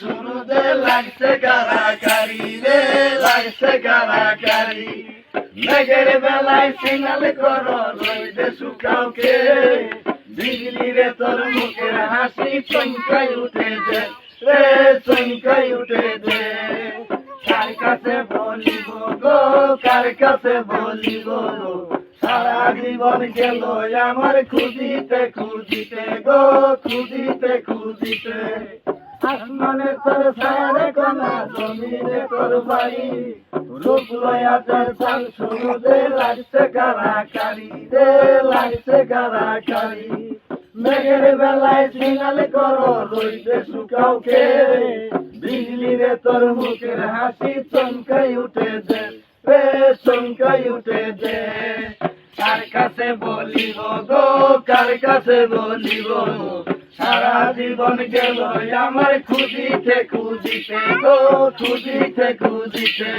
শুরুতে লাগছে কারাকারি রে, লাগছে কারাকারি। মেঘের বেলায় সিনাল করো রইতে শুকাওকে। বিজলি রে তোর মুখের হাসি চমকাই উঠেছে রে চমকাই উঠেছে কার কাছে বলিব গো, কার কাছে বলিব গো? সারা জীবন গেল আমার খুঁজিতে খুঁজিতে গো, খুঁজিতে খুঁজিতে। আসমানে তোর সারে কনা জমিনে তোর বাড়ি। রূপ লয়া তোর চাল শুরুতে লাগছে কারাকারি রে, লাগছে কারাকারি। মেঘের বেলায় সিনাল করো রইতে শুকাওকে বিজলি রে তোর মুখের হাসি চমকাই উঠেছে, রে, চমকাই উঠেছে। কার কাছে বলিব গো? কার কাছে বলিব সারা জীবন গেল আমার খুঁজিতে খুঁজিতে গো, খুঁজিতে খুঁজিতে।